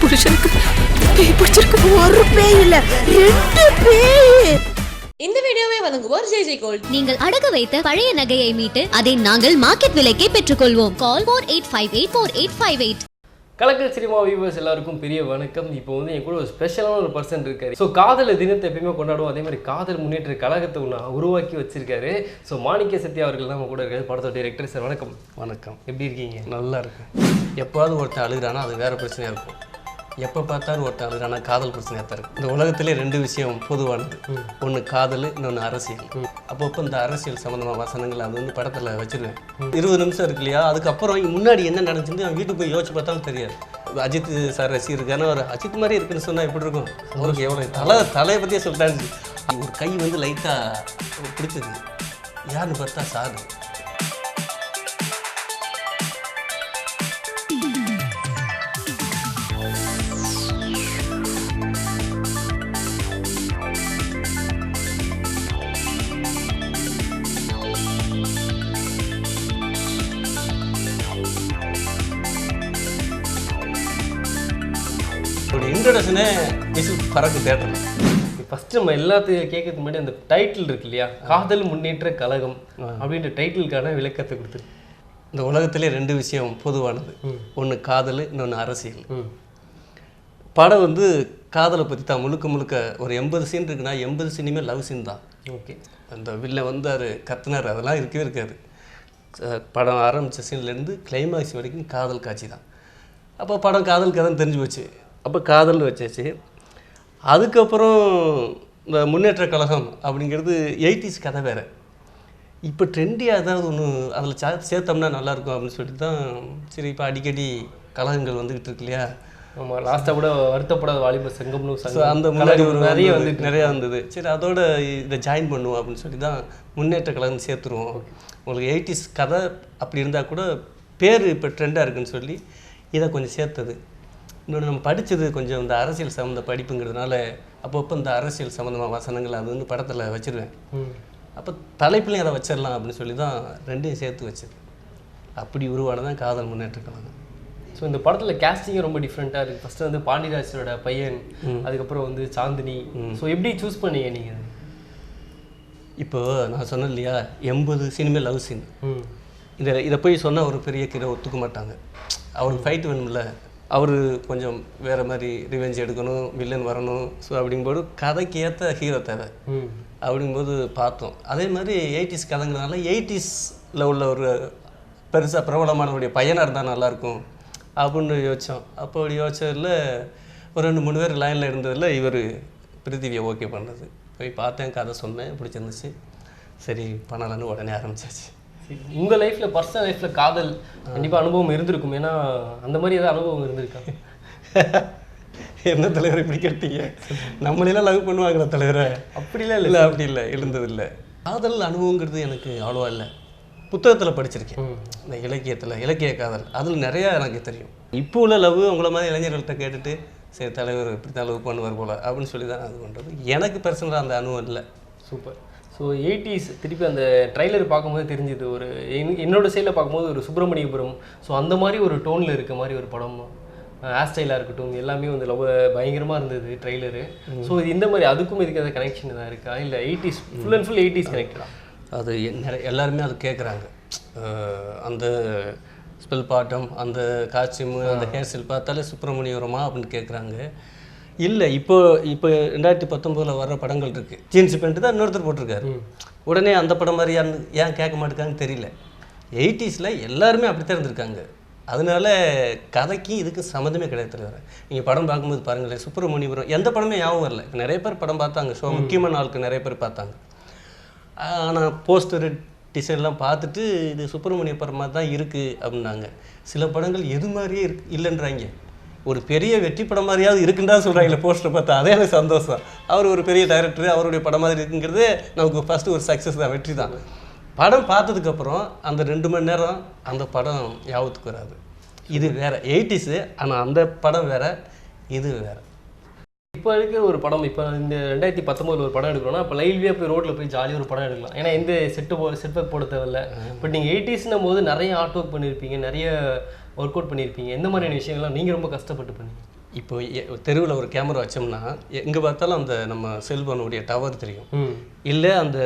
புருஷனுக்கு பேய் பிடிச்சிருக்கு ஒரு பேய் இல்ல ரெண்டு பேய் இந்த வீடியோவை வழங்குவோர் ஜே ஜே கோல்ட். நீங்கள் அடகு வைத்த பழைய நகையை மீட்டு அதை நாங்கள் மார்க்கெட் விலைக்கே பெற்றுக்கொள்வோம். Call four eight five eight four eight five eight Kalakkal cinema viewers எல்லாருக்கும் பெரிய வணக்கம். இப்போ வந்து என் கூட ஒரு ஸ்பெஷலான ஒரு பர்சன் இருக்காரு. ஸோ காதல் தினத்தை எப்பயுமே கொண்டாடுவோம். அதே மாதிரி காதல் முன்னேற்ற கழகத்தை ஒன்று உருவாக்கி வச்சிருக்காரு. ஸோ மாணிக்க சத்யா அவர்கள் தான் நம்ம கூட இருக்காரு. படத்தோட டைரக்டர் சார் வணக்கம். வணக்கம். எப்படி இருக்கீங்க? நல்லா இருக்கு எப்போவாவது ஒருத்தன் அழுகிறானா அது வேற பிரச்சனையாக இருக்கும். எப்போ பார்த்தாலும் ஒருத்தன் அழுகிறானா காதல் பிரச்சனையாக தான் இருக்கும் இந்த உலகத்திலே ரெண்டு விஷயம் பொதுவானது. ஒன்று காதல் இன்னொன்று அரசியல். அப்பப்போ இந்த அரசியல் சம்மந்தமாக வசனங்கள் அது வந்து படத்தில் வச்சிருவேன். இருபது நிமிஷம் இருக்கு இல்லையா? அதுக்கப்புறம் முன்னாடி என்ன நடந்துச்சுன்னு அவன் வீட்டுக்கு போய் யோசிச்சு பார்த்தாலும் தெரியாது. அஜித் சார் ரசிகருக்கான ஒரு அஜித் மாதிரி இருக்குன்னு சொன்னால் எப்படி இருக்கும்? அவருக்கு எவ்வளோ தலை தலையை பற்றியே சொல்லிட்டாரு. ஒரு கை வந்து லைட்டாக பிடிச்சது. யாருன்னு பார்த்தா சார். இன்ட்ரடக்ஷனே விசில் பறக்கு தேட்டரில் ஃபர்ஸ்ட் நம்ம எல்லாத்தையும் கேட்கறதுக்கு முன்னாடி அந்த டைட்டில் இருக்கு இல்லையா? காதல் முன்னேற்ற கழகம் அப்படின்ற டைட்டிலுக்கான விளக்கத்தை கொடுத்துரு. இந்த உலகத்திலே ரெண்டு விஷயம் பொதுவானது. ஒன்று காதல் இன்னொன்று அரசியல். படம் வந்து காதலை பற்றி தான் முழுக்க முழுக்க ஒரு எண்பது சீன் இருக்குன்னா எண்பது சீனுமே லவ் சீன் தான். ஓகே. அந்த வில்ல வந்தார் கத்துனார் அதெல்லாம் இருக்கவே இருக்காது. படம் ஆரம்பித்த சீன்லேருந்து கிளைமாக்ஸ் வரைக்கும் காதல் காட்சி தான். அப்போ படம் காதல் கதைன்னு தெரிஞ்சு போச்சு. அப்போ காதல்னு வச்சாச்சு. அதுக்கப்புறம் இந்த முன்னேற்ற கழகம் அப்படிங்கிறது எயிட்டிஸ் கதை வேறு. இப்போ ட்ரெண்டியாக ஏதாவது ஒன்று அதில் சே சேர்த்தோம்னா நல்லாயிருக்கும் அப்படின்னு சொல்லிட்டு தான் சரி இப்போ அடிக்கடி கழகங்கள் வந்துக்கிட்டு இருக்கு இல்லையா? ஆமா லாஸ்ட்டாக கூட வருத்தப்படாத வாலிப சங்கம்னு அந்த முன்னாடி ஒரு நிறைய வந்து நிறையா இருந்தது சரி அதோட இதை ஜாயின் பண்ணுவோம் அப்படின்னு சொல்லி தான் முன்னேற்ற கழகம் சேர்த்துருவோம். உங்களுக்கு எயிட்டிஸ் கதை அப்படி இருந்தால் கூட பேர் இப்போ ட்ரெண்டாக இருக்குன்னு சொல்லி இதை கொஞ்சம் சேர்த்தது. இன்னொன்று நம்ம படித்தது கொஞ்சம் இந்த அரசியல் சம்மந்த படிப்புங்கிறதுனால அப்பப்போ இந்த அரசியல் சம்மந்தமாக வசனங்கள் அது வந்து படத்தில் வச்சிருவேன். அப்போ தலைப்புலையும் அதை வச்சிடலாம் அப்படின்னு சொல்லி தான் ரெண்டையும் சேர்த்து வச்சது. அப்படி உருவானதான் காதல் முன்னேற்ற கழகம். ஸோ இந்த படத்தில் கேஸ்டிங்கும் ரொம்ப டிஃப்ரெண்ட்டாக இருக்குது ஃபஸ்ட்டு வந்து பாண்டியராஜரோட பையன் அதுக்கப்புறம் வந்து சாந்தினி. ஸோ எப்படி சூஸ் பண்ணீங்க நீங்கள் இப்போ நான் சொன்னேன் இல்லையா எண்பது சினிமே லவ் சீன் இதை இதை போய் சொன்னால் ஒரு பெரிய கீரை ஒத்துக்க மாட்டாங்க. அவருக்கு ஃபைட் வேணும்ல. அவர் கொஞ்சம் வேறு மாதிரி ரிவெஞ்ச் எடுக்கணும் வில்லன் வரணும். ஸோ அப்படிங்கும்போது கதைக்கு ஏற்ற ஹீரோ தேவை. அப்படிங்கும்போது பார்த்தோம். அதே மாதிரி எயிட்டிஸ் கதைங்கிறனால எயிட்டிஸில் உள்ள ஒரு பெருசாக பிரபலமானவருடைய பையனாக இருந்தால் நல்லாயிருக்கும். அப்படின்னு யோசித்தோம் அப்போ அப்படி யோசிச்சதில் ஒரு ரெண்டு மூணு பேர் லைனில் இருந்ததில் இவர் பிருத்திவியை ஓகே பண்ணது. போய் பார்த்தேன் கதை சொன்னேன் பிடிச்சிருந்துச்சு. சரி பண்ணலான்னு உடனே ஆரம்பிச்சாச்சு. உங்கள் லைஃப்பில் பர்சனல் லைஃப்பில் காதல் கண்டிப்பாக அனுபவம் இருந்திருக்கும். ஏன்னா அந்த மாதிரி ஏதாவது அனுபவம் இருந்திருக்கா? என்ன தலைவர் இப்படி கேட்டீங்க? நம்மளெல்லாம் லவ் பண்ணுவாங்களா தலைவரை. அப்படிலாம் இல்லை. அப்படி இல்லை. இருந்ததில்லை. காதல் அனுபவங்கிறது எனக்கு அவ்வளோவா இல்லை. புத்தகத்தில் படிச்சிருக்கேன். இந்த இலக்கியத்தில் இலக்கிய காதல். அதில் நிறையா எனக்கு தெரியும். இப்போ உள்ள லவ் உங்களை மாதிரி இளைஞர்கள்ட்ட கேட்டுட்டு சரி தலைவர் இப்படி தான் லவ் பண்ணுவார் போல அப்படின்னு சொல்லி தான் அது பண்ணுறது எனக்கு பர்சனலாக அந்த அனுபவம் இல்லை. சூப்பர். ஸோ எயிட்டிஸ் திருப்பி அந்த ட்ரைலர் பார்க்கும்போது தெரிஞ்சுது. ஒரு என்- என்னோட சைடில் பார்க்கும்போது ஒரு சுப்பிரமணியபுரம். ஸோ அந்த மாதிரி ஒரு டோனில் இருக்க மாதிரி ஒரு படம். ஹேர் ஸ்டைலாக இருக்கட்டும் எல்லாமே வந்து ரொம்ப பயங்கரமாக இருந்தது ட்ரைலரு ஸோ இது இந்த மாதிரி அதுக்கும் இதுக்கு எதாவது கனெக்ஷன் எதாவது இருக்கா? இல்லை eighties full and full eighties கனெக்டடா அது நிறைய எல்லாருமே அது கேட்குறாங்க அந்த ஸ்பெல் பாட்டம் அந்த காஸ்டியூமு அந்த ஹேர் ஸ்டைல் பார்த்தாலே சுப்பிரமணியபுரமா அப்படின்னு கேட்குறாங்க இல்லை இப்போ இப்போ ரெண்டாயிரத்தி பத்தொம்போதில் வர்ற படங்கள் இருக்குது ஜீன்ஸ் பேண்ட்டு தான் இன்னொருத்தர் போட்டிருக்காரு. உடனே அந்த படம் மாதிரி ஏன் கேட்க மாட்டேங்காங்கன்னு தெரியல. எயிட்டிஸில் எல்லாருமே அப்படித்தான் இருந்திருக்காங்க. அதனால கதைக்கும் இதுக்கு சம்மந்தமே கிடையாது தலைவர் நீங்கள் படம் பார்க்கும்போது பாருங்களேன் சுப்பிரமணியபுரம் எந்த படமே ஞாபகம் வரல. நிறைய பேர் படம் பார்த்தாங்க. ஷோ முக்கியமான ஆளுக்கு நிறைய பேர் பார்த்தாங்க. ஆனால் போஸ்டரு டிசைன்லாம் பார்த்துட்டு இது சுப்பிரமணிய படமாக தான் இருக்குது அப்படின்னாங்க. சில படங்கள் எது மாதிரியே இருக்கு இல்லைன்றாங்க. ஒரு பெரிய வெற்றி படம் மாதிரியாவது இருக்குன்னு சொல்கிறாங்களே போஸ்டர் பார்த்தா. அதே எனக்கு சந்தோஷம். அவர் ஒரு பெரிய டைரக்டர் அவருடைய படம் மாதிரி இருக்குங்கிறது நமக்கு ஃபஸ்ட்டு ஒரு சக்ஸஸ் தான் வெற்றி தான். படம் பார்த்ததுக்கப்புறம் அந்த ரெண்டு மணி நேரம் அந்த படம் ஞாபகத்துக்கு வராது. இது வேற எயிட்டிஸு ஆனால் அந்த படம் வேற இது வேற. இப்போ இருக்கிற ஒரு படம் இப்போ இந்த ரெண்டாயிரத்தி பத்தொம்போதில் ஒரு படம் எடுக்கிறோம்னா இப்போ லைவ்லேயே போய் ரோட்டில் போய் ஜாலியாக ஒரு படம் எடுக்கலாம். ஏன்னா எந்த செட்டு போ செட் ஒர்க் போட தேவையில்ல. பட் நீங்கள் எயிட்டிஸ்னும் போது நிறைய ஆர்ட் ஒர்க் பண்ணியிருப்பீங்க நிறைய ஒர்க் அவுட் பண்ணியிருப்பீங்க. எந்த மாதிரியான விஷயங்கள்லாம் நீங்கள் ரொம்ப கஷ்டப்பட்டு பண்ணீங்க? இப்போ தெருவில் ஒரு கேமரா வச்சோம்னா எங்கே பார்த்தாலும் அந்த நம்ம செல்போனுடைய டவர் தெரியும். இல்லை அந்த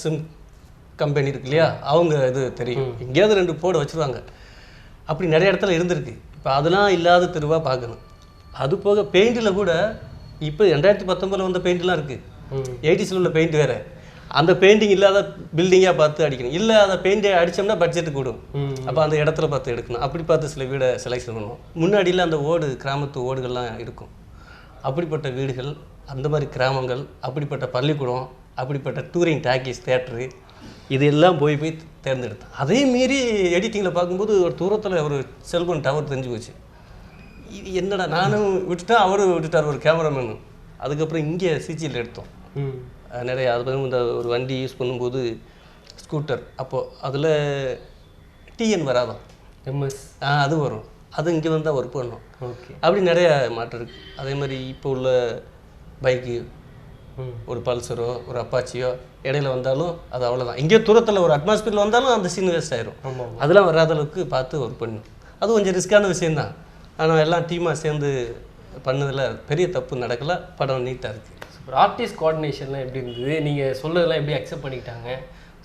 சிம் கம்பெனி இருக்கு இல்லையா? அவங்க இது தெரியும். எங்கேயாவது ரெண்டு போர்டு வச்சுருவாங்க. அப்படி நிறைய இடத்துல இருந்திருக்கு. இப்போ அதெல்லாம் இல்லாத தெருவாக பார்க்கணும். அது போக பெயிண்டில் கூட இப்போ ரெண்டாயிரத்தி பத்தொம்பதில் வந்த பெயிண்ட்லாம் இருக்குது எயிட்டிஸில் உள்ள பெயிண்ட் வேறு. அந்த பெயிண்டிங் இல்லாத பில்டிங்காக பார்த்து அடிக்கணும். இல்லை அந்த பெயிண்டை அடித்தோம்னா பட்ஜெட்டு கூடும். அப்போ அந்த இடத்துல பார்த்து எடுக்கணும். அப்படி பார்த்து சில வீடை செலெக்ஷன் பண்ணணும். முன்னாடிலாம் அந்த ஓடு கிராமத்து ஓடுகள்லாம் இருக்கும். அப்படிப்பட்ட வீடுகள் அந்த மாதிரி கிராமங்கள் அப்படிப்பட்ட பள்ளிக்கூடம் அப்படிப்பட்ட டூரிங் டாக்கீஸ் தேட்டரு இது எல்லாம் போய் போய் தேர்ந்தெடுத்தேன். அதே மீறி எடிட்டிங்கில் பார்க்கும்போது ஒரு தூரத்தில் ஒரு செல்போன் டவர் தெரிஞ்சு போச்சு. இது என்னடா நானும் விட்டுட்டேன் அவரும் விட்டுட்டார் ஒரு கேமராமேனும் அதுக்கப்புறம் இங்கே சிஜியில் எடுத்தோம். நிறைய அது வந்து இந்த ஒரு வண்டி யூஸ் பண்ணும்போது ஸ்கூட்டர் அப்போது அதில் டிஎன் வராதான் எம்எஸ் ஆ, அது வரும். அது இங்கே வந்தால் ஒர்க் பண்ணோம். ஓகே அப்படி நிறைய மாற்றம் இருக்குது அதே மாதிரி இப்போ உள்ள பைக்கு ஒரு பல்சரோ ஒரு அப்பாச்சியோ இடையில வந்தாலும் அது அவ்வளோதான் இங்கே தூரத்தில் ஒரு அட்மாஸ்பியரில் வந்தாலும் அந்த சீன் வேஸ்ட் ஆயிரும். அதெல்லாம் வராத அளவுக்கு பார்த்து ஒர்க் பண்ணணும் அது கொஞ்சம் ரிஸ்க்கான விஷயம்தான். ஆனால் எல்லாம் டீமாக சேர்ந்து பண்ணதில் பெரிய தப்பு நடக்கல. படம் நீட்டாக இருக்குது சூப்பர் ஆர்டிஸ்ட் கோஆர்டினேஷன்லாம் எப்படி இருந்தது? நீங்கள் சொல்லதெல்லாம் எப்படி அக்செப்ட் பண்ணிக்கிட்டாங்க?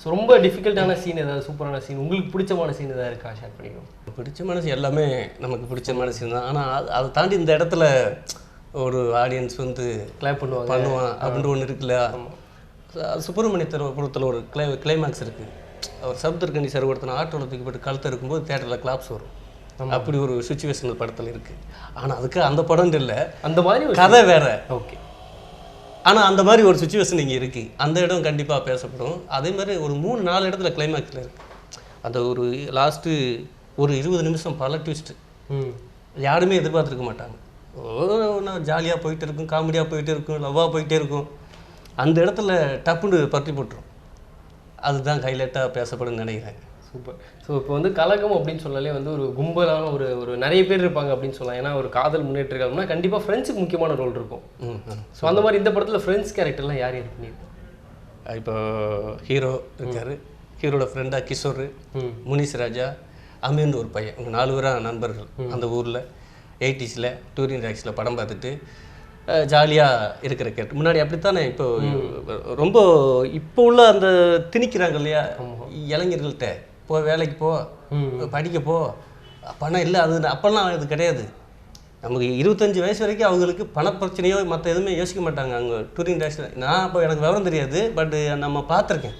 ஸோ ரொம்ப டிஃபிகல்ட்டான சீன் ஏதாவது சூப்பரான சீன் உங்களுக்கு பிடிச்சமான சீன் ஏதாவது இருக்கா? ஷேர் பண்ணிக்கோங்க பிடிச்ச மனசு எல்லாமே நமக்கு பிடிச்ச மனசு தான். ஆனால் அது அதை தாண்டி இந்த இடத்துல ஒரு ஆடியன்ஸ் வந்து கிளாப் பண்ணுவாங்க. பண்ணுவான் அப்படின்ட்டு ஒன்று இருக்குல்ல? அது சுப்பிரமணிய புறத்தில் ஒரு கிளை கிளைமேக்ஸ் இருக்குது அவர் சப்தர்கனி சார் ஒருத்தனை ஆட்டோவில் தூக்கி போட்டு கழுத்து இருக்கும்போது தேட்டரில் கிளாப்ஸ் வரும். அப்படி ஒரு சுச்சுவேஷன் படத்தில் இருக்குது ஆனால் அதுக்கு அந்த படம் இல்லை அந்த மாதிரி ஒரு கதை வேற. ஓகே ஆனால் அந்த மாதிரி ஒரு சுச்சுவேஷன் இங்கே இருக்குது அந்த இடம் கண்டிப்பாக பேசப்படும். அதே மாதிரி ஒரு மூணு நாலு இடத்துல கிளைமேக்ஸில் இருக்குது அந்த ஒரு லாஸ்ட்டு ஒரு இருபது நிமிஷம் பல ட்விஸ்ட்டு ம். யாருமே எதிர்பார்த்துருக்க மாட்டாங்க. ஒன்று ஜாலியாக போயிட்டு இருக்கும் காமெடியாக போயிட்டே இருக்கும் லவ்வாக போயிட்டே இருக்கும். அந்த இடத்துல டப்புன்னு பற்றி போட்டுரும். அதுதான் ஹைலைட்டாக பேசப்படும்னு நினைக்கிறேன். சூப்பர். ஸோ இப்போ வந்து கலகம் அப்படின்னு சொன்னாலே வந்து ஒரு கும்பலான ஒரு ஒரு நிறைய பேர் இருப்பாங்க அப்படின்னு சொல்லலாம். ஏன்னா ஒரு காதல் முன்னேற்ற காலம்னா கண்டிப்பாக ஃப்ரெண்ட்ஸுக்கு முக்கியமான ரோல் இருக்கும். ஸோ அந்த மாதிரி இந்த படத்தில் ஃப்ரெண்ட்ஸ் கேரக்டர்லாம் யார் யார் பண்ணியிருக்கோம் இப்போ ஹீரோ இருக்கார். ஹீரோட ஃப்ரெண்டாக கிஷோர் ம். முனிஸ் ராஜா அமீன் ஒரு பையன். இவங்க நாலு பேராக நண்பர்கள் அந்த ஊரில். எயிட்டிஸில் டூரிங் ரேக்ஸில் படம் பார்த்துட்டு ஜாலியாக இருக்கிற கேட்டு முன்னாடி அப்படித்தானே இப்போ ரொம்ப இப்போ உள்ள அந்த திணிக்கிறாங்க இல்லையா? இளைஞர்கள்ட்ட. போ வேலைக்கு போ படிக்க போ. பணம் இல்லை அது அப்போல்லாம் அது கிடையாது. நமக்கு இருபத்தஞ்சி வயசு வரைக்கும் அவங்களுக்கு பணப்பிரச்சனையோ மற்ற எதுவுமே யோசிக்க மாட்டாங்க. அங்கே டூரிங் டேக்ஸில் நான் அப்போ எனக்கு விவரம் தெரியாது பட் நம்ம பார்த்துருக்கேன்.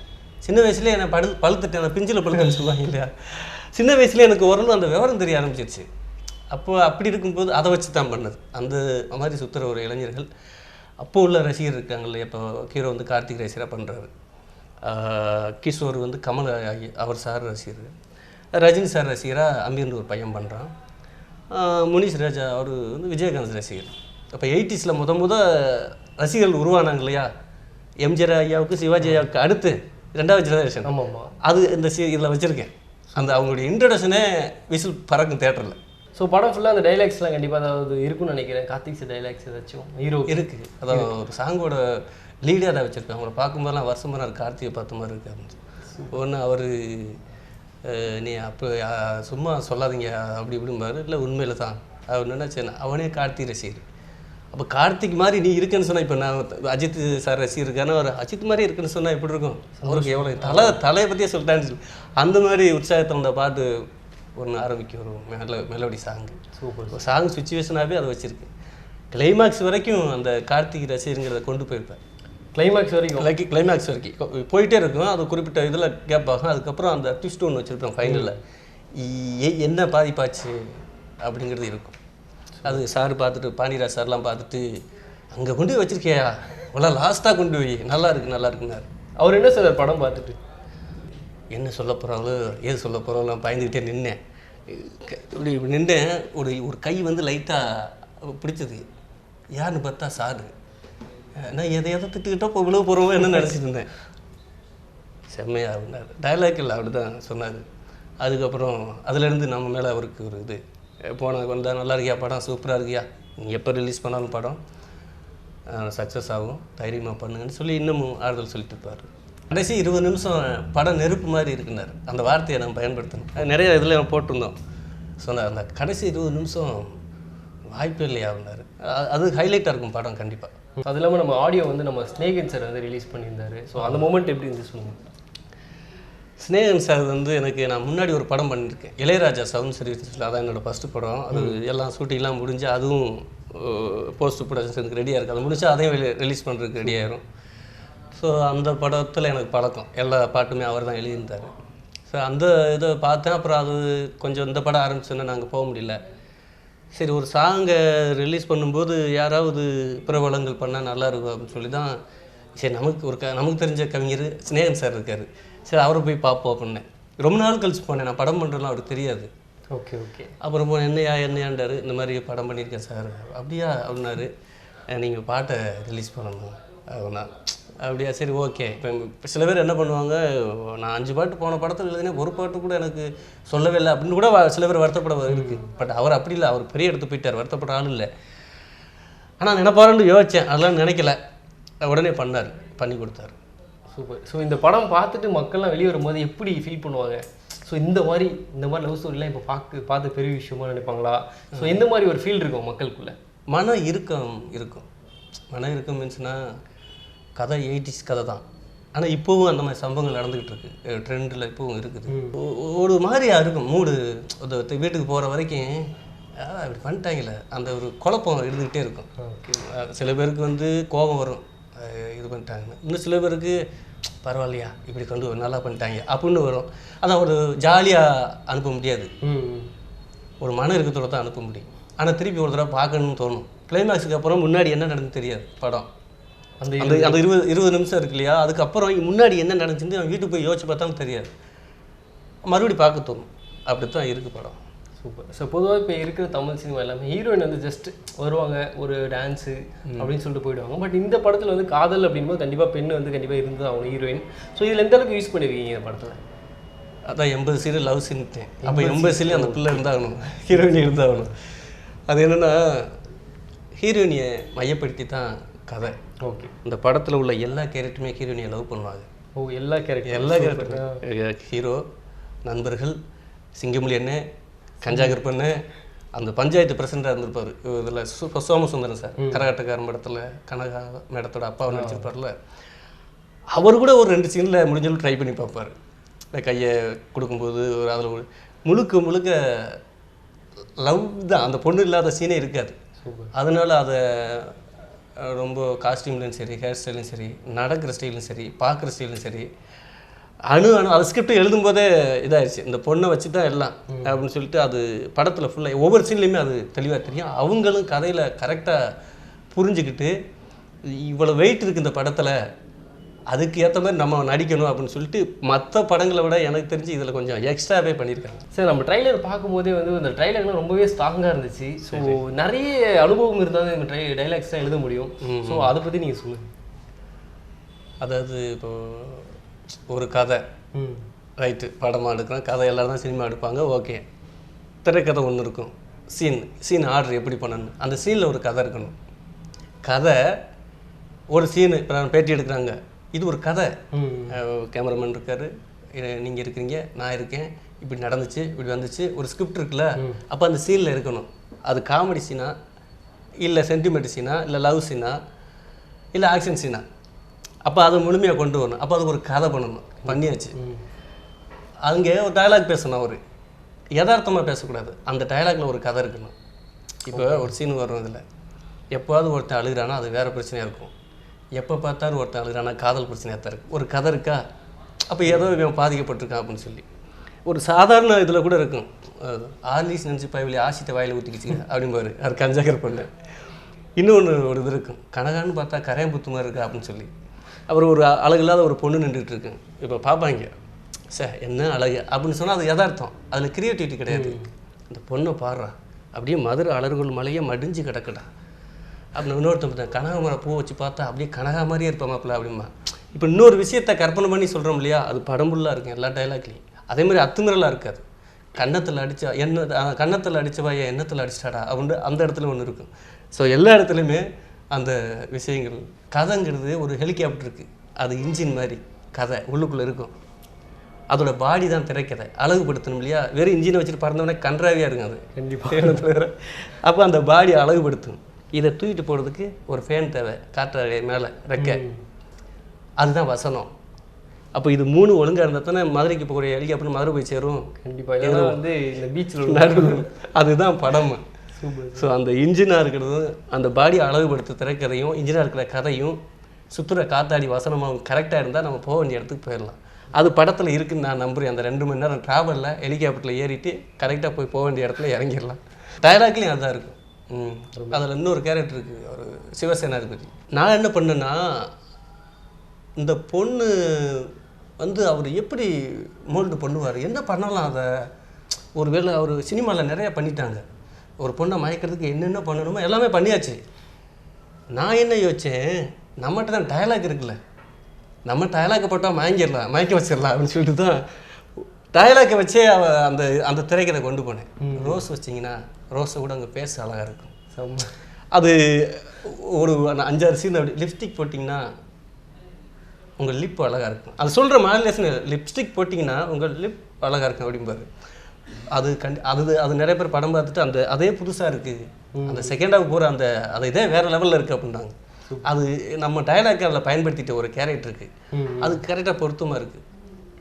சின்ன வயசுலேயே என்னை படு பழுத்துட்டேன். அந்த பிஞ்சில் பழுத்துன்னு சொல்லுவாங்க இல்லையா? சின்ன வயசுலேயே எனக்கு ஓரளவு அந்த விவரம் தெரிய ஆரம்பிச்சிருச்சு. அப்போ அப்படி இருக்கும்போது அதை வச்சு தான் பண்ணது. அந்த மாதிரி சுற்றுற ஒரு இளைஞர்கள். அப்போ உள்ள ரசிகர் இருக்காங்க இல்லையா? இப்போ ஹீரோ வந்து கார்த்திக் ரசிகராக பண்ணுறாரு கிஷோர் வந்து கமல் அவர் சார் ரசிகர். ரஜினி சார் ரசிகராக அமீர்னு ஒரு பையன் பண்ணுறான் முனிஷ் ராஜா அவர் வந்து விஜயகாந்த் ரசிகர். அப்போ எயிட்டிஸில் முத முத ரசிகர்கள் உருவானாங்க இல்லையா? எம்ஜிஆர் ஐயாவுக்கு சிவாஜி ஐயாவுக்கு அடுத்து ரெண்டாவது ஜெனரேஷன் ஆமாம் ஆமாம் அது இந்த சி இதில் வச்சுருக்கேன். அந்த அவங்களுடைய இன்ட்ரடக்ஷனே விசில் பறக்கும் தேட்டரில் ஸோ படம் ஃபுல்லாக அந்த டைலாக்ஸ்லாம் கண்டிப்பாக அதாவது இருக்கும்னு நினைக்கிறேன். கார்த்திக் சார் டைலாக்ஸ் ஏதாச்சும் ஹீரோ. இருக்குது அதான் ஒரு சாங்கோட அதை வச்சுருக்கேன் அவங்கள பார்க்கும்போதெல்லாம் வருஷமாக நான் கார்த்திகை பார்த்த மாதிரி இருக்கு அப்படின்னு. ஒன்று அவர் நீ அப்போ சும்மா சொல்லாதீங்க அப்படி இப்படிம்பாரு. இல்லை உண்மையில் தான். அவர் நினச்சேன் அவனே கார்த்திக் ரசிகர். அப்போ கார்த்திக் மாதிரி நீ இருக்குன்னு சொன்னால் இப்போ நான் அஜித் சார் ரசிகர் இருக்கான ஒரு அஜித் மாதிரி இருக்குன்னு சொன்னால் எப்படி இருக்கும்? அவருக்கு எவ்வளோ தலை தலையை பற்றியே சொல்லிட்டான்னு சொல்லி. அந்த மாதிரி உற்சாகத்தை அந்த பாட்டு ஒன்று ஆரம்பிக்கும். ஒரு மெல மெலோடி சாங்கு சூப்பர். சாங் சுச்சுவேஷனாகவே அதை வச்சுருக்கு. கிளைமாக்ஸ் வரைக்கும் அந்த கார்த்திக் ரசிகருங்கிறத கொண்டு போயிருப்பேன் கிளைமேக்ஸ் வரைக்கும். லைக் கிளைமேக்ஸ் வரைக்கும். போயிட்டே இருக்கும். அது குறிப்பிட்ட இதில் கேப் ஆகும். அதுக்கப்புறம் அந்த ட்விஸ்ட் ஒன்று வச்சுருப்பேன் ஃபைனலில் என்ன பாதிப்பாச்சு அப்படிங்கிறது இருக்கும். அது சார் பார்த்துட்டு பாண்டியராஜ் சார்லாம் பார்த்துட்டு அங்கே கொண்டு போய் வச்சிருக்கியா? இவ்வளோ லாஸ்ட்டாக கொண்டு போய். நல்லா இருக்கு நல்லா இருக்குன்னாரு. அவர் என்ன சொல்றார் படம் பார்த்துட்டு? என்ன சொல்ல போகிறாங்களோ ஏது சொல்ல போகிறாங்களோ பயந்துக்கிட்டே நின்னேன். இப்படி நின்றேன் ஒரு ஒரு கை வந்து லைட்டாக பிடிச்சது. யாருன்னு பார்த்தா சாரு. நான் எதை எதை திட்டுக்கிட்டோ இப்போ இவ்வளோ போகிறோமோ என்ன நினச்சிட்டு இருந்தேன் செம்மையாக இருந்தார் டைலாக் இல்லை அப்படி தான் சொன்னார் அதுக்கப்புறம் அதுலேருந்து நம்ம மேலே அவருக்கு ஒரு இது போன வந்தால் நல்லா இருக்கியா படம் சூப்பராக இருக்கியா நீ எப்போ ரிலீஸ் பண்ணாலும் படம் சக்ஸஸ் ஆகும் தைரியமாக பண்ணுங்கன்னு சொல்லி இன்னமும் ஆறுதல் சொல்லிட்டு இருப்பார் கடைசி இருபது நிமிஷம் படம் நெருப்பு மாதிரி இருக்குனார் அந்த வார்த்தையை நான் பயன்படுத்தணும் நிறைய இதில் போட்டிருந்தோம் சொன்னார் அந்த கடைசி இருபது நிமிஷம் வாய்ப்பே இல்லையா அப்படின்னாரு அது ஹைலைட்டாக இருக்கும் படம் கண்டிப்பாக அது இல்லாமல் நம்ம ஆடியோ வந்து நம்ம ஸ்னேகன் சார் வந்து ரிலீஸ் பண்ணியிருந்தாரு. ஸோ அந்த மூமெண்ட் எப்படி இருந்துச்சு சொல்லுங்க? ஸ்னேகன் சார் வந்து எனக்கு நான் முன்னாடி ஒரு படம் பண்ணியிருக்கேன். இளையராஜா சவுண்ட் சர்வீஸில் அதான் என்னோடய ஃபஸ்ட்டு படம். அது எல்லாம் ஷூட்டிங்லாம் முடிஞ்சு அதுவும் போஸ்ட் ப்ரொடக்ஷனுக்கு ரெடியாக இருக்குது அது முடிஞ்சா அதையும் ரிலீஸ் பண்ணுறதுக்கு ரெடி ஆயிரும். ஸோ அந்த படத்தில் எனக்கு பழக்கம். எல்லா பாட்டுமே அவர் தான் எழுதியிருந்தார். ஸோ அந்த இதை பார்த்தேன். அப்புறம் அது கொஞ்சம் இந்த படம் ஆரம்பிச்சோன்னே நாங்கள் போக முடியல. சரி ஒரு சாங்கை ரிலீஸ் பண்ணும்போது யாராவது பிரபலங்கள் பண்ணால் நல்லா இருக்கும் அப்படின்னு சொல்லி தான் சரி நமக்கு ஒரு க நமக்கு தெரிஞ்ச கவிஞர் ஸ்னேகன் சார் இருக்கார். சரி அவரை போய் பார்ப்போம் அப்படின்னேன் ரொம்ப நாள் கழிச்சு போனேன். நான் படம் பண்ணுறதுலாம் அவருக்கு தெரியாது. Okay okay. அப்புறம் போனேன் என்னையா என்னையாண்டாரு இந்த மாதிரி படம் பண்ணியிருக்கேன் சார் அப்படியா அப்படின்னாரு. நீங்கள் பாட்டை ரிலீஸ் பண்ணணும். அப்படின்னா அப்படியா? சரி ஓகே. இப்போ சில பேர் என்ன பண்ணுவாங்க நான் அஞ்சு பாட்டு போன படத்தில் எழுதினேன் ஒரு பாட்டு கூட எனக்கு சொல்லவே இல்லை அப்படின்னு கூட சில பேர் வருத்தப்பட இருக்கு. பட் அவர் அப்படி இல்லை. அவர் பெரிய இடத்து போயிட்டார். வருத்தப்பட ஆள் இல்லை. ஆனால் நினைப்பாருன்னு யோசித்தேன் அதெல்லாம் நினைக்கல. உடனே பண்ணார். பண்ணி கொடுத்தாரு. சூப்பர். ஸோ இந்த படம் பார்த்துட்டு மக்கள்லாம் வெளியே வரும்போது எப்படி ஃபீல் பண்ணுவாங்க? ஸோ இந்த மாதிரி இந்த மாதிரி லவ் ஸ்டோரிலாம் இப்போ பார்த்து பார்த்து பெரிய விஷயமா நினைப்பாங்களா? ஸோ எந்த மாதிரி ஒரு ஃபீல் இருக்கும் மக்களுக்குள்ள. மன இறுக்கம் இருக்கும். மன இறுக்கம் மீன்ஸ்னால் கதை எயிட்டிஸ் கதை தான். ஆனால் இப்போவும் அந்த மாதிரி சம்பவங்கள் நடந்துக்கிட்டு இருக்கு. ட்ரெண்டில் இப்போவும் இருக்குது. ஒரு மாதிரியா இருக்கும். மூடு வீட்டுக்கு போகிற வரைக்கும் "ஆ, இப்படி பண்ணிட்டாங்களே. அந்த ஒரு குழப்பம் இருந்துக்கிட்டே இருக்கும். சில பேருக்கு வந்து கோபம் வரும். இது பண்ணிட்டாங்கன்னு இன்னும் சில பேருக்கு பரவாயில்லையா இப்படி கொண்டு நல்லா பண்ணிட்டாங்க அப்படின்னு வரும். அதான் ஒரு ஜாலியாக அனுப்ப முடியாது. ஒரு மன இறுக்கத்தோட தான் அனுப்ப முடியும். ஆனால் திருப்பி ஒரு தடவை பார்க்கணும்னு தோணும். கிளைமேக்ஸுக்கு அப்புறம் முன்னாடி என்ன நடந்து தெரியாது படம். அந்த அந்த இருபது இருபது நிமிஷம் இருக்கு இல்லையா? அதுக்கப்புறம் முன்னாடி என்ன நடந்துச்சுன்னு அவன் வீட்டுக்கு போய் யோசிச்சு பார்த்தாலும் தெரியாது. மறுபடியும் பார்க்க தோணும். அப்படி தான் இருக்குது படம். சூப்பர் ஸோ பொதுவாக இப்போ இருக்கிற தமிழ் சினிமா எல்லாமே ஹீரோயின் வந்து ஜஸ்ட் வருவாங்க ஒரு டான்ஸு அப்படின்னு சொல்லிட்டு போயிடுவாங்க. பட் இந்த படத்தில் வந்து காதல் அப்படின்போது கண்டிப்பாக பெண் வந்து கண்டிப்பாக இருந்து அவங்க ஹீரோயின் ஸோ இதில் எந்த அளவுக்கு யூஸ் பண்ணியிருக்கீங்க இந்த படத்தில்? அதான் எண்பது சீரியல் லவ் சீன்ட்டேன் அப்போ எண்பது சீரியல் அந்த பிள்ளை இருந்தாகணும் ஹீரோயினி இருந்தாகணும். அது என்னென்னா ஹீரோயினியை மையப்படுத்தி தான் கதை. ஓகே இந்த படத்தில் உள்ள எல்லா கேரக்டருமே ஹீரோயினியை லவ் பண்ணுவாங்க. ஓ எல்லா கேரக்டர் எல்லா கேரக்டரும் ஹீரோ நண்பர்கள் சிங்கமொழி அண்ணன் கஞ்சாகர் பண்ணு அந்த பஞ்சாயத்து பிரசிடண்டாக இருந்திருப்பார். இதில் சு சோமசுந்தரம் சார். கரகாட்டக்காரன் படத்தில் கனகா மேடத்தோட அப்பாவை நடிச்சிருப்பார்ல. அவர் கூட ஒரு ரெண்டு சீனில் முடிஞ்சாலும் ட்ரை பண்ணி பார்ப்பார். இந்த கையை கொடுக்கும்போது ஒரு அதில் முழுக்க முழுக்க லவ் தான். அந்த பொண்ணு இல்லாத சீனே இருக்காது. அதனால அதை ரொம்ப காஸ்டியூம்லையும் சரி ஹேர் ஸ்டைலும் சரி நடக்கிற ஸ்டைலும் சரி பார்க்குற ஸ்டைலும் சரி அணு அணு அது ஸ்கிரிப்ட் எழுதும்போதே இதாகிடுச்சு இந்த பொண்ணை வச்சு தான் எல்லாம் அப்படின்னு சொல்லிட்டு அது படத்தில் ஃபுல்லாக ஒவ்வொரு சீன்லேயுமே அது தெளிவாக தெரியும். அவங்களும் கதையில் கரெக்டாக புரிஞ்சுக்கிட்டு இவ்வளோ வெயிட் இருக்குது இந்த படத்தில் அதுக்கு ஏற்ற மாதிரி நம்ம நடிக்கணும் அப்படின்னு சொல்லிட்டு மற்ற படங்களை விட எனக்கு தெரிஞ்சு இதில் கொஞ்சம் எக்ஸ்ட்ராவே பண்ணியிருக்காங்க. சார் நம்ம ட்ரைலர் பார்க்கும்போதே வந்து அந்த ட்ரைலர்லாம் ரொம்பவே ஸ்ட்ராங்காக இருந்துச்சு. ஸோ நிறைய அனுபவம் இருந்தால் இந்த ட்ரை டைலாக்ஸ் தான் எழுத முடியும். ஸோ அதை பற்றி நீங்கள் சொல்லுங்கள் அதாவது இப்போ ஒரு கதை. ரைட்டு படமாக எடுக்கிறோம் கதை எல்லாரும் தான் சினிமா எடுப்பாங்க. ஓகே. திரைக்கதை ஒன்று இருக்கும். சீன் சீன் ஆர்டர் எப்படி பண்ணணும்? அந்த சீனில் ஒரு கதை இருக்கணும். கதை ஒரு சீனு இப்போ நான் பேட்டி எடுக்கிறாங்க. இது ஒரு கதை. கேமராமேன் இருக்கார். நீங்கள் இருக்கிறீங்க நான் இருக்கேன். இப்படி நடந்துச்சு இப்படி வந்துச்சு. ஒரு ஸ்கிரிப்ட் இருக்குல்ல அப்போ அந்த சீனில் இருக்கணும். அது காமெடி சீனா இல்லை சென்டிமெண்ட் சீனா இல்லை லவ் சீனா இல்லை ஆக்ஷன் சீனா அப்போ அதை முழுமையாக கொண்டு வரணும். அப்போ அதுக்கு ஒரு கதை பண்ணணும். பண்ணியாச்சு. அங்கே ஒரு டயலாக் பேசணும் அவர். யதார்த்தமாக பேசக்கூடாது. அந்த டயலாக்ல ஒரு கதை இருக்கணும். இப்போ ஒரு சீன் வரும் இதில். எப்போவாவது ஒருத்தன் அழுகிறானா அது வேறு பிரச்சனையாக இருக்கும். எப்போ பார்த்தாலும் ஒருத்தன் அழுகிறானா. காதல் பிரச்சனையாக தான் இருக்கும் ஒரு கதை இருக்கா? அப்போ ஏதோ இவன் பாதிக்கப்பட்டிருக்கான் அப்படின்னு சொல்லி. ஒரு சாதாரண இதில் கூட இருக்கும். ஆர்லிஸ் நினச்சி பைவிலி ஆசிட்ட வாயில் ஊற்றிக்கிச்சுங்க அப்படிம்பாரு. அது கஞ்சாகர் பண்ண இன்னொன்று ஒரு இது இருக்கும். கனகான்னு பார்த்தா கரையம்புத்து மாதிரி இருக்கா அப்படின்னு சொல்லி. அப்புறம் ஒரு அழகில்லாத ஒரு பொண்ணு நின்றுட்டு இருக்கு. இப்போ பார்ப்பாங்க. சே என்ன அழகு? அப்படின்னு சொன்னால் அது யதார்த்தம். அதில் கிரியேட்டிவிட்டி கிடையாது. இந்த பொண்ணை பாடுறா. அப்படியே மதுரை அலர்கள் மலையே மடிஞ்சு கிடக்குடா. அப்படின்னு இன்னொருத்தன் கனகாமரம் பூ வச்சு பார்த்தா அப்படியே கனகா மாதிரியே இருப்பா மாப்பிள்ள அப்படிமா இப்போ இன்னொரு விஷயத்த கற்பனை பண்ணி சொல்கிறோம் இல்லையா? அது படம்புல்லாக இருக்கும் எல்லா டைலாக்லையும் அதே மாதிரி அத்துமீறலாக இருக்காது. கன்னத்தில் அடிச்சா என்ன கன்னத்தில் என் எண்ணத்தில் அடிச்சிட்டாடா அப்படின்னு அந்த இடத்துல ஒன்று இருக்கும். ஸோ எல்லா இடத்துலையுமே அந்த விஷயங்கள் கதைங்கிறது ஒரு ஹெலிகாப்டர் இருக்குது அது இன்ஜின் மாதிரி கதை உள்ளுக்குள்ளே இருக்கும். அதோட பாடி தான் திரைக்கதை. அழகுபடுத்தணும் இல்லையா? வெறும் இன்ஜினை வச்சுட்டு பறந்தவொடனே கன்றாவியாக இருக்கும் அது. கண்டிப்பாக அப்போ அந்த பாடி அழகுபடுத்தும். இதை தூக்கிட்டு போகிறதுக்கு ஒரு ஃபேன் தேவை காற்றாலை மேலே ரெக்கை. அதுதான் வசனம். அப்போ இது மூணு ஒழுங்காக இருந்தால் தானே மதுரைக்கு போகக்கூடிய ஹெலிகாப்டர் மதுரை போய் சேரும்? கண்டிப்பாக இதெல்லாம் வந்து இந்த பீச்சில். அதுதான் படம். ஸோ அந்த இன்ஜினாக இருக்கிறது அந்த பாடி அழகுபடுத்த திரைக்கதையும் இன்ஜினாக இருக்கிற கதையும் சுற்றுற காத்தாடி வசனமாகவும் கரெக்டாக இருந்தால் நம்ம போக வேண்டிய இடத்துக்கு போயிடலாம். அது படத்தில் இருக்குன்னு நான் நம்புறேன். அந்த ரெண்டு மணி நேரம் ட்ராவலில் ஹெலிகாப்டரில் ஏறிட்டு கரெக்டாக போய் போக வேண்டிய இடத்துல இறங்கிடலாம். டயலாக்லேயும் அதுதான் இருக்கும். அதில் இன்னொரு கேரக்டர் இருக்குது ஒரு சிவசேனாதிபதி. நான் என்ன பண்ணேன்னா இந்த பொண்ணு வந்து அவர் எப்படி மோல்டு பண்ணுவார்? என்ன பண்ணலாம் அதை? ஒருவேளை அவர் சினிமாவில் நிறையா பண்ணிட்டாங்க. ஒரு பொண்ணை மயக்கிறதுக்கு என்னென்ன பண்ணணுமோ எல்லாமே பண்ணியாச்சு. நான் என்ன யோசித்தேன் நம்மகிட்ட தான் டயலாக் இருக்குல்ல. நம்ம டயலாக் போட்டால் மயங்கிடலாம் மயக்க வச்சிடலாம் அப்படின்னு சொல்லிட்டு தான் டயலாக்கை வச்சே அவ அந்த அந்த திரைக்கதை கொண்டு போனேன். ரோஸ் வச்சிங்கன்னா ரோஸை கூட அங்கே பேச அழகாக இருக்கும். செம்ம அது ஒரு அஞ்சாறு சீன் அப்படி லிப்ஸ்டிக் போட்டிங்கன்னா உங்கள் லிப் அழகாக இருக்கும். அது சொல்கிற மாடுலேஷன் லிப்ஸ்டிக் போட்டிங்கன்னா உங்கள் லிப் அழகாக இருக்கும் அப்படிம்பாரு. அது கண்டி அது அது நிறைய பேர் படம் பார்த்துட்டு அந்த அதே புதுசாக இருக்குது அந்த செகண்டாக போகிற அந்த அது இதே வேறு லெவலில் இருக்குது அப்படின்னாங்க. அது நம்ம டயலாக் அதில் பயன்படுத்திட்ட ஒரு கேரக்டருக்கு அது கரெக்டாக பொருத்தமாக இருக்குது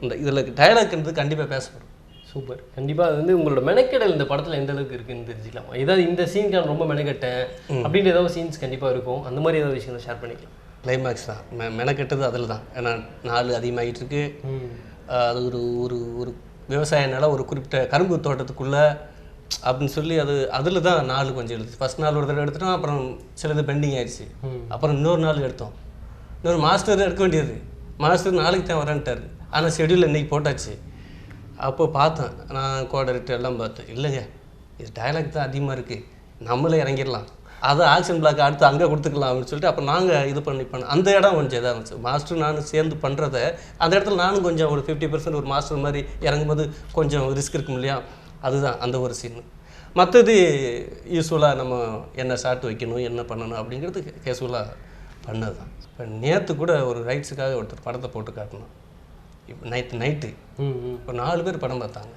இந்த இதில் டயலாக்ன்றது கண்டிப்பாக பேசப்படும். சூப்பர் கண்டிப்பாக அது வந்து உங்களோட மெனக்கெடல் இந்த படத்தில் எந்த அளவுக்கு இருக்குன்னு தெரிஞ்சுக்கலாம். ஏதாவது இந்த சீனுக்கு நான் ரொம்ப மெனக்கெட்டேன் அப்படின்ற ஏதாவது சீன்ஸ் கண்டிப்பாக இருக்கும். அந்த மாதிரி ஏதாவது விஷயங்களை ஷேர் பண்ணிக்கலாம். கிளைமேக்ஸ் தான். மெ மெனக்கெட்டது அதில் தான். ஏன்னா நாள் அதிகமாகிட்டு இருக்கு அது ஒரு ஒரு ஒரு விவசாய நிலம் ஒரு குறிப்பிட்ட கரும்பு தோட்டத்துக்குள்ளே அப்படின்னு சொல்லி அது அதில் தான் நாள் கொஞ்சம் எழுது ஃபஸ்ட் நாள் ஒரு தடவை எடுத்துட்டோம் அப்புறம் சிலது பெண்டிங் ஆயிடுச்சு. அப்புறம் இன்னொரு நாள் எடுத்தோம். இன்னொரு மாஸ்டர் எடுக்க வேண்டியது. மாஸ்டர் நாளைக்கு தான் வரேன்ட்டார். ஆனால் ஷெட்யூல் இன்னைக்கு போட்டாச்சு. அப்போ பார்த்தேன். நான் கோடரிட்டு எல்லாம் பார்த்தேன். இல்லைங்க இது டயலாக் தான் அதிகமாக இருக்குது நம்மளே இறங்கிடலாம். அதை ஆக்ஷன் பிளாக் அடுத்து அங்கே கொடுத்துக்கலாம் அப்படின்னு சொல்லிட்டு அப்போ நாங்கள் இது பண்ணி பண்ண அந்த இடம் கொஞ்சம் இதாக இருந்துச்சு. மாஸ்டர் நானும் சேர்ந்து பண்ணுறத அந்த இடத்துல நானும் கொஞ்சம் ஒரு ஃபிஃப்டி பர்சன்ட் ஒரு மாஸ்டர் மாதிரி இறங்கும்போது கொஞ்சம் ரிஸ்க் இருக்கும் இல்லையா? அதுதான் அந்த ஒரு சீன் மற்றது யூஸ்ஃபுல்லாக நம்ம என்ன ஷார்ட் வைக்கணும் என்ன பண்ணணும் அப்படிங்கிறது கேஷுவலாக பண்ணது தான் இப்போ நேற்று கூட ஒரு ரைட்ஸுக்காக ஒருத்தர் படத்தை போட்டு காட்டணும் இப்போ நைட்டு நைட்டு ஒரு நாலு பேர் படம் பார்த்தாங்க.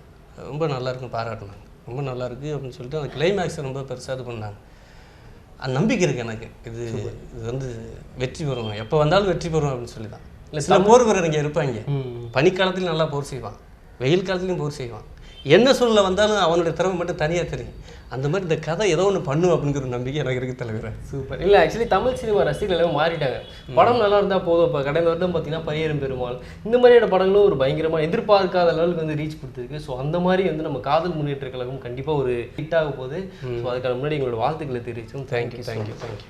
ரொம்ப நல்லா இருக்குன்னு பாராட்டினாங்க. ரொம்ப நல்லா இருக்கு அப்படின்னு சொல்லிட்டு அந்த கிளைமேக்ஸை ரொம்ப பெருசாக இது பண்ணாங்க. அந்த நம்பிக்கை இருக்குது எனக்கு. இது இது வந்து வெற்றி பெறும். எப்போ வந்தாலும் வெற்றி பெறும் அப்படின்னு சொல்லி தான் இல்லை சில போர் வீரர் இங்கே இருப்பாங்க. பனிக்காலத்துலையும் நல்லா போர் செய்வான். வெயில் காலத்துலையும் போர் செய்வான். என்ன சூழ்நிலை வந்தாலும் அவனுடைய திறமை மட்டும் தனியாக தெரியும். அந்த மாதிரி இந்த கதை ஏதோ ஒன்று பண்ணும் அப்படிங்கிற ஒரு நம்பிக்கை எனக்கு இருக்கு தலைவரே. சூப்பர். இல்லை ஆக்சுவலி தமிழ் சினிமா ரசிகர்கள் எல்லாமே மாறிட்டாங்க. படம் நல்லா இருந்தால் போதும். இப்போ கடந்த வருடம் பார்த்தீங்கன்னா பரியரும் பெருமாள். இந்த மாதிரியான படங்களும் ஒரு பயங்கரமாக எதிர்பார்க்காத லெவலுக்கு வந்து ரீச் கொடுத்துருக்கு. ஸோ அந்த மாதிரி வந்து நம்ம காதல் முன்னேற்ற கழகம் கண்டிப்பாக ஒரு ஹிட் ஆக போகுது. ஸோ அதுக்கான முன்னாடி எங்களோட வாழ்த்துக்களை தெரிவிச்சோம் தேங்க்யூ தேங்க்யூ தேங்க்யூ